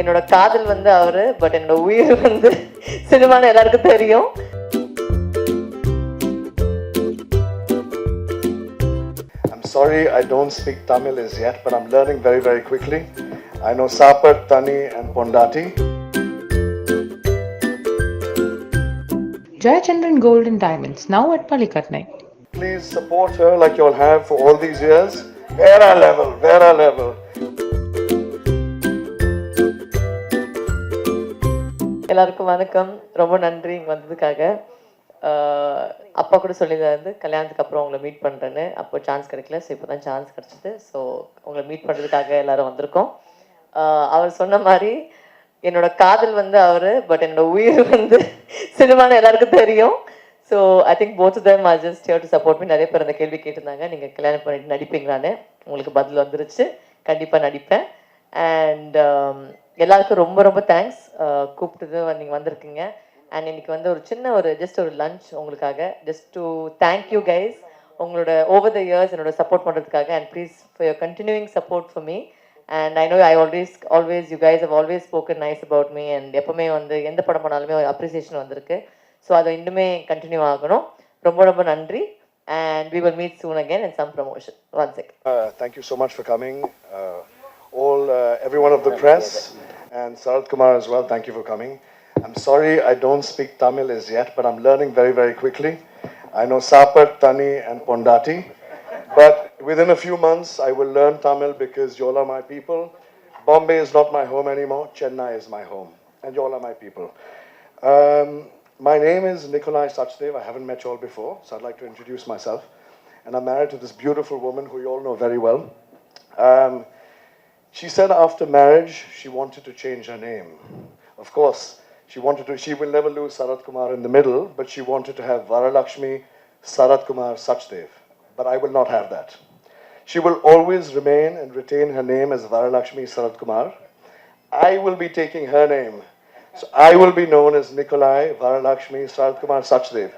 என்னோட காதல் வந்து அவரு பட் என்னோட உயிர் வந்து சினிமான்னு எல்லாருக்கும் தெரியும் I'm sorry I don't speak Tamil as yet, but I'm learning very, very quickly. I know Sapar, Tani, and Pondati. Jayachandran Gold and Diamonds, now at Palikatnai. Please support her like you all have for all these years. Vera level, Vera level. எல்லாருக்கும் வணக்கம். ரொம்ப நன்றி இங்கே வந்ததுக்காக. அப்பா கூட சொல்லியிருந்தாரு வந்து கல்யாணத்துக்கு அப்புறம் உங்களை மீட் பண்ணுறேன்னு அப்போ சான்ஸ் கிடைக்கல. ஸோ இப்போ தான் சான்ஸ் கிடச்சிது. ஸோ உங்களை மீட் பண்ணுறதுக்காக எல்லாரும் வந்திருக்கோம். அவர் சொன்ன மாதிரி என்னோட காதல் வந்து அவர் பட் என்னோட உயிர் வந்து சினிமான்னு எல்லாருக்கும் தெரியும். So I think both them are just here to support நிறைய பேர் அந்த கேள்வி கேட்டிருந்தாங்க. நீங்கள் கல்யாணம் பண்ணிட்டு நடிப்பீங்களான்னு. உங்களுக்கு பதில் வந்துருச்சு. கண்டிப்பாக நடிப்பேன். அண்ட் எல்லாருக்கும் ரொம்ப ரொம்ப தேங்க்ஸ் கூப்பிட்டது நீங்கள் வந்திருக்கீங்க. அண்ட் இன்னைக்கு வந்து ஒரு சின்ன ஒரு ஜஸ்ட் ஒரு லஞ்ச் உங்களுக்காக. Just to thank you guys உங்களோட ஓவர் த இயர்ஸ் என்னோட சப்போர்ட் பண்ணுறதுக்காக and please for your continuing support for me and I know I always always you guys have always spoken nice about me and எப்பவுமே வந்து எந்த படம் பண்ணாலுமே ஒரு appreciation வந்திருக்கு. ஸோ அதை இன்னுமே கண்டினியூ ஆகணும். ரொம்ப ரொம்ப நன்றி. And we will meet soon again and some promotion one second Uh, thank you so much for coming. Uh, all, uh, everyone of the press, and Sarath Kumar as well, thank you for coming. I'm sorry I don't speak Tamil as yet, but I'm learning very, very quickly. I know Sapar, Tani, and Pondati. But within a few months, I will learn Tamil because you all are my people. Bombay is not my home anymore. Chennai is my home. And you all are my people. Um, my name is Nikolai Sachdev. I haven't met you all before, so I'd like to introduce myself. And I'm married to this beautiful woman who you all know very well. Um, she said after marriage, she wanted to change her name. Of course, she wanted to, she will never lose Sarat Kumar in the middle, but she wanted to have Varalakshmi Sarat Kumar Sachdev. But I will not have that. She will always remain and retain her name as Varalakshmi Sarat Kumar. I will be taking her name. So I will be known as Nikolai Varalakshmi Sarat Kumar Sachdev.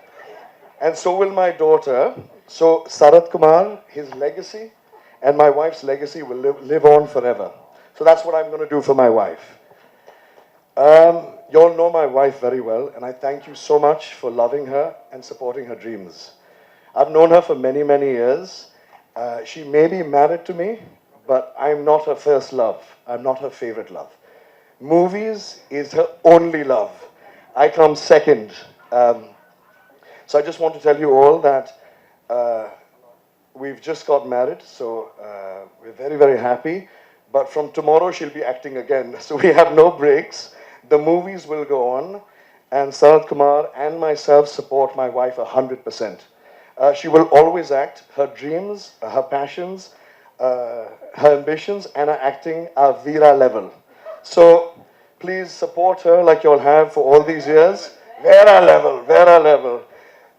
And so will my daughter. So Sarat Kumar, his legacy, and my wife's legacy will live, live on forever. So that's what I'm going to do for my wife. Um, you all know my wife very well, and I thank you so much for loving her and supporting her dreams. I've known her for many, many years. Uh, she may be married to me, but I'm not her first love. I'm not her favorite love. Movies is her only love. I come second. Um, so I just want to tell you all that uh, we've just got married, so uh, we're very, very happy. But from tomorrow, she'll be acting again. So we have no breaks. The movies will go on, and Sarat Kumar and myself support my wife 100%. Uh, she will always act. Her dreams, uh, her passions, uh, her ambitions, and her acting are Veera level. So please support her like you all have for all these years. Vera level, Vera level.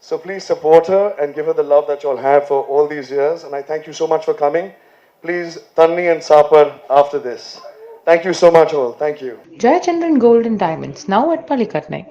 So please support her and give her the love that you all have for all these years. And I thank you so much for coming. Please, Tanni and Sapar after this. Thank you so much all. Thank you. Jayachandran Gold and Diamonds, now at Palikatnai.